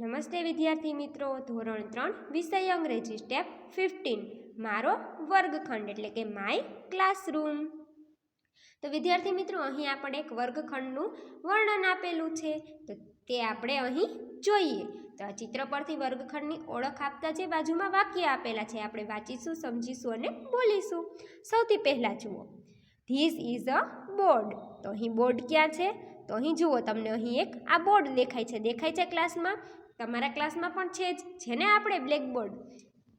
નમસ્તે વિદ્યાર્થી મિત્રો, ધોરણ ત્રણ, વિષય અંગ્રેજી સ્ટેપ ફિફ્ટીન મારો વર્ગખંડ એટલે કે માય ક્લાસરૂમ તો વિદ્યાર્થી મિત્રો, અહીં આપણે એક વર્ગખંડનું વર્ણન આપેલું છે. તો તે આપણે અહીં જોઈએ. તો આ ચિત્ર પરથી વર્ગખંડની ઓળખ આપતા જે બાજુમાં વાક્ય આપેલા છે, આપણે વાંચીશું, સમજીશું અને બોલીશું. સૌથી પહેલાં જુઓ. ધીસ ઇઝ અ બોર્ડ તો અહીં બોર્ડ ક્યાં છે? તો અહીં જુઓ, તમને અહીં એક આ બોર્ડ દેખાય છે. દેખાય છે ક્લાસમાં તમારા ક્લાસમાં પણ છે જ જેને આપણે બ્લેકબોર્ડ?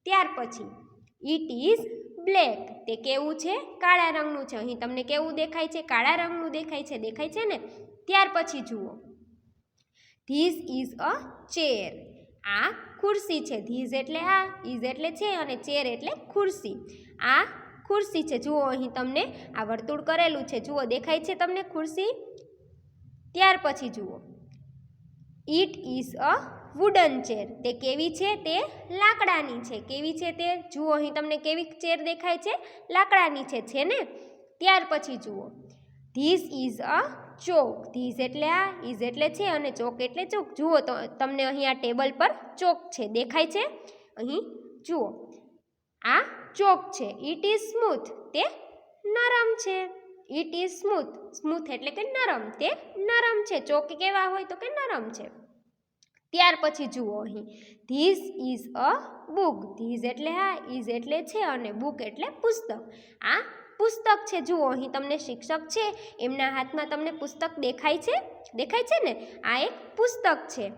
ત્યાર પછી ઇટ ઇઝ બ્લેક. તે કેવું છે? કાળા રંગનું છે. અહીં તમને કેવું દેખાય છે? કાળા રંગનું દેખાય છે દેખાય છે ને? ત્યાર પછી જુઓ. This is a chair. આ ખુરશી છે. ધીઝ એટલે આ ઇઝ એટલે છે અને ચેર એટલે ખુરશી. આ ખુરશી છે. જુઓ અહીં તમને આ વર્તુળ કરેલું છે. જુઓ, દેખાય છે તમને ખુરશી? ત્યાર પછી જુઓ. It is a wooden chair તે કેવી છે? તે લાકડાની છે. કેવી છે તે? જુઓ, અહીં તમને કેવી ચેર દેખાય છે? લાકડાની છે છે ને? ત્યાર પછી જુઓ. This is a chalk. This એટલે આ ઇઝ એટલે છે અને ચોક એટલે ચોક. જુઓ તો, તમને અહીં આ ટેબલ પર ચોક છે. દેખાય છે? અહીં જુઓ. આ ચોક છે. ઇટ ઇઝ સ્મૂથ તે નરમ છે. ઇટ ઇઝ સ્મૂથ સ્મૂથ એટલે કે નરમ. તે નરમ છે. ચોક કેવા હોય તો કે નરમ છે. ત્યાર પછી જુઓ અહીં. This is a book this એટલે હા ઇઝ એટલે છે અને બુક એટલે પુસ્તક. આ પુસ્તક છે. જુઓ અહીં તમને શિક્ષક છે. એમના હાથમાં તમને પુસ્તક દેખાય છે? દેખાય છે ને? આ એક પુસ્તક છે.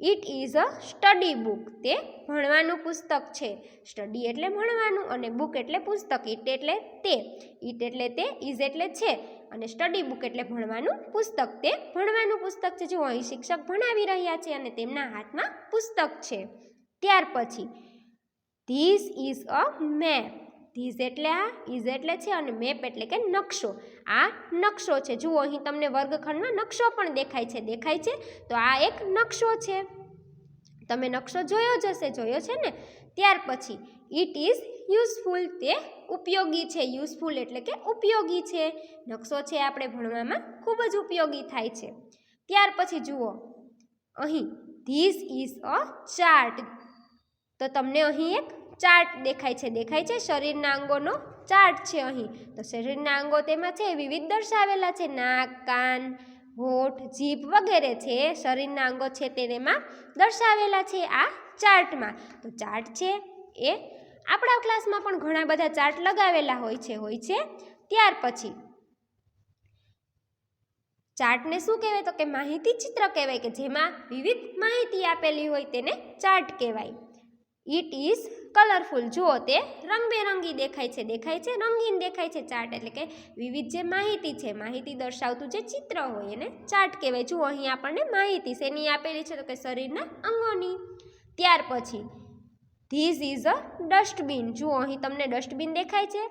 It is a study book તે ભણવાનું પુસ્તક છે. સ્ટડી એટલે ભણવાનું અને બુક એટલે પુસ્તક. ઇટ એટલે તે. ઇટ એટલે તે ઇઝ એટલે છે. અને સ્ટડી બુક એટલે ભણવાનું પુસ્તક. તે ભણવાનું પુસ્તક છે જો અહીં શિક્ષક ભણાવી રહ્યા છે અને તેમના હાથમાં પુસ્તક છે. ત્યાર પછી this is a map this એટલે આ ઇઝ એટલે છે અને મેપ એટલે કે નકશો. આ નકશો છે. જુઓ, અહીં તમને વર્ગખંડમાં નકશો પણ દેખાય છે. દેખાય છે? તો આ એક નકશો છે. તમે નકશો જોયો જ હશે, જોયો છે ને? ત્યાર પછી ઇટ ઇઝ યુઝફુલ તે ઉપયોગી છે. યુઝફુલ એટલે કે ઉપયોગી છે. નકશો છે આપણે ભણવામાં ખૂબ જ ઉપયોગી થાય છે. ત્યાર પછી જુઓ. અહીં ધીસ ઇઝ અ ચાર્ટ તો તમને અહીં એક ચાર્ટ દેખાય છે. દેખાય છે શરીરના અંગોનો ચાર્ટ છે અહીં. તો શરીરના અંગો તેમાં છે, વિવિધ દર્શાવેલા છે. નાક, કાન, હોઠ, જીભ વગેરે છે. શરીરના અંગો છે તેમાં દર્શાવેલા છે આ ચાર્ટમાં તો ચાર્ટ છે એ આપણા ક્લાસમાં પણ ઘણા બધા ચાર્ટ લગાવેલા હોય છે હોય છે. ત્યાર પછી ચાર્ટને શું કહેવાય તો કે માહિતી ચિત્ર કહેવાય કે જેમાં વિવિધ માહિતી આપેલી હોય તેને ચાર્ટ કહેવાય. ઇટ ઇઝ કલરફુલ જુઓ તે રંગબેરંગી દેખાય છે દેખાય છે, રંગીન દેખાય છે ચાર્ટ એટલે કે વિવિધ જે માહિતી છે, માહિતી દર્શાવતું જે ચિત્ર હોય એને ચાર્ટ કહેવાય. જુઓ અહીં આપણને માહિતી શેની આપેલી છે તો કે શરીરના અંગોની. ત્યાર પછી ધીઝ ઇઝ અ ડસ્ટબિન જુઓ, અહીં તમને ડસ્ટબિન દેખાય છે.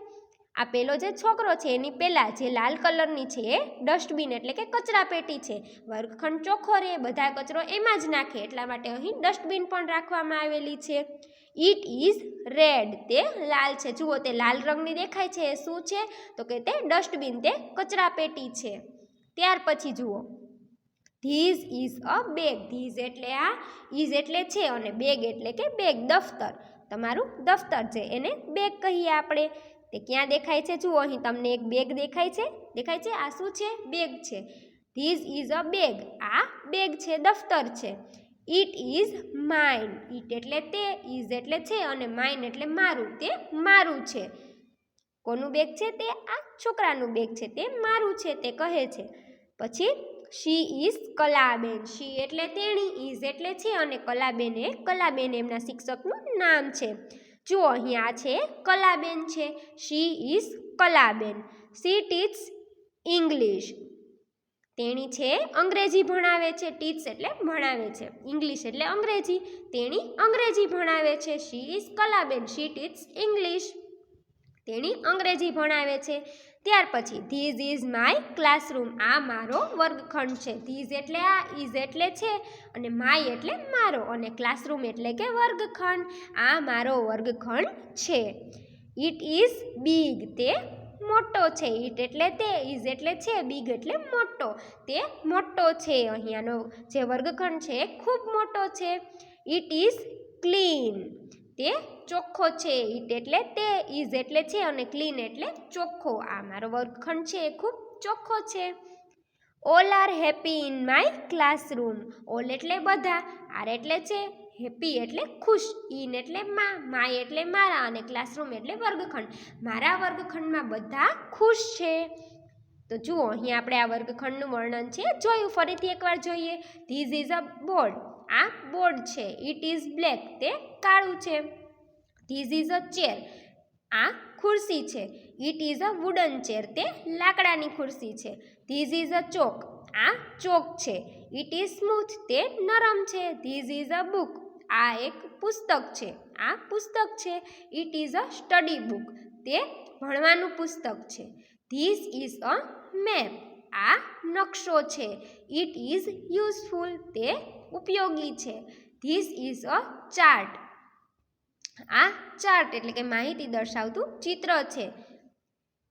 આ પેલો જે છોકરો છે, એની પહેલાં જે લાલ કલરની છે, એ ડસ્ટબિન એટલે કે કચરા પેટી છે. વર્ગખંડ ચોખ્ખો રહે, બધા કચરો એમાં જ નાખે. એટલા માટે અહીં ડસ્ટબિન પણ રાખવામાં આવેલી છે. ઇટ ઇઝ રેડ તે લાલ છે. જુઓ, તે લાલ રંગની દેખાય છે. એ શું છે? તો કે તે ડસ્ટબિન તે કચરા પેટી છે. ત્યાર પછી જુઓ. This is a bag this એટલે આ ઇઝ એટલે છે અને બેગ એટલે કે બેગ દફતર. તમારું દફતર છે. એને બેગ કહીએ આપણે. તે ક્યાં દેખાય છે? જુઓ, અહીં તમને એક બેગ દેખાય છે. દેખાય છે? આ શું છે? બેગ છે. ધીઝ ઇઝ અ બેગ આ બેગ છે. દફતર છે. ઇટ ઇઝ માઇન ઇટ એટલે તે ઇઝ એટલે છે અને માઇન એટલે મારું. તે મારું છે. કોનું બેગ છે? તે આ છોકરાનું બેગ છે. તે મારું છે. તે કહે છે. પછી શી ઇઝ કલાબેન શી એટલે તેણી ઇઝ એટલે છે અને કલાબેન એ કલાબેન એમના શિક્ષકનું નામ છે. જુઓ, અહીંયા છે કલાબેન છે. She is Kalaben she teach English તેણી છે અંગ્રેજી ભણાવે છે. ટીચ એટલે ભણાવે છે. ઇંગ્લિશ એટલે અંગ્રેજી. તેણી અંગ્રેજી ભણાવે છે. She is કલાબેન she teach English તેણી અંગ્રેજી ભણાવે છે. ત્યાર પછી ધીઝ ઇઝ માય ક્લાસરૂમ આ મારો વર્ગખંડ છે. ધીઝ એટલે આ ઇઝ એટલે છે અને માય એટલે મારો અને ક્લાસરૂમ એટલે કે વર્ગખંડ. આ મારો વર્ગખંડ છે. ઇટ ઇઝ બિગ તે મોટો છે. ઇટ એટલે તે ઇઝ એટલે છે. બિગ એટલે મોટો. તે મોટો છે. અહીંયાનો જે વર્ગખંડ છે એ ખૂબ મોટો છે. ઇટ ઇઝ ક્લીન તે ચોખ્ખો છે ઇટ એટલે તે ઇઝ એટલે છે અને ક્લીન એટલે ચોખ્ખો. આ મારો વર્ગખંડ છે એ ખૂબ ચોખ્ખો છે. All are happy in my classroom all એટલે બધા. આર એટલે છે. હેપી એટલે ખુશ. ઇન એટલે માં. માય એટલે મારા અને ક્લાસરૂમ એટલે વર્ગખંડ. મારા વર્ગખંડમાં બધા ખુશ છે. તો જુઓ અહીં આપણે આ વર્ગખંડનું વર્ણન છે. જોયું? ફરીથી એકવાર જોઈએ. ધીઝ ઇઝ અ બોર્ડ આ બોર્ડ છે. ઇટ ઇઝ બ્લેક તે કાળું છે. ધીઝ ઇઝ અ ચેર આ ખુરશી છે. It is a wooden chair તે લાકડાની ખુરશી છે. This is a chalk. આ ચોક છે. ઇટ ઇઝ સ્મૂથ તે નરમ છે. ધીઝ ઇઝ અ બુક આ એક પુસ્તક છે. આ પુસ્તક છે. It is a study book તે ભણવાનું પુસ્તક છે. ધીસ ઇઝ અ મેપ આ નકશો છે. ઇટ ઇઝ યુઝફુલ તે ઉપયોગી છે. ધીસ ઇઝ અ ચાર્ટ આ ચાર્ટ એટલે કે માહિતી દર્શાવતું ચિત્ર છે.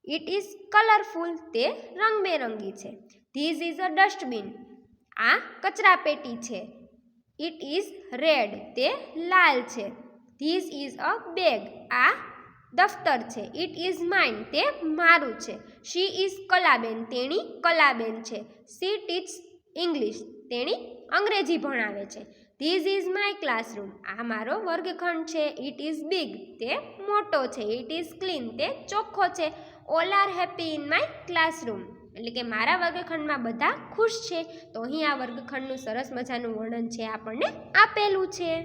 ઇટ ઇઝ કલરફુલ તે રંગબેરંગી છે. ધીઝ ઇઝ અ ડસ્ટબિન આ કચરા પેટી છે. ઇટ ઇઝ રેડ તે લાલ છે. ધીઝ ઇઝ અ બેગ આ દફતર છે. ઇટ ઇઝ માઇન તે મારું છે. શી ઇઝ કલાબેન, તેણી કલાબેન છે. સી ટીચ ઇંગ્લિશ તેણી અંગ્રેજી ભણાવે છે. ધીઝ ઇઝ માય ક્લાસરૂમ આ મારો વર્ગખંડ છે. ઇટ ઇઝ બિગ તે મોટો છે. ઇટ ઇઝ ક્લીન તે ચોખ્ખો છે. All are happy in my classroom એટલે કે મારા વર્ગખંડમાં બધા ખુશ છે. તો અહીં આ વર્ગખંડનું સરસ મજાનું વર્ણન છે. આપણને આપેલું છે.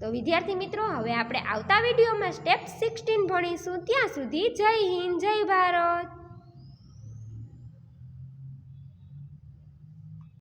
તો વિદ્યાર્થી મિત્રો, હવે આપણે આવતા વિડીયોમાં સ્ટેપ સિક્સટીન ભણીશું. ત્યાં સુધી જય હિન્દ, જય ભારત.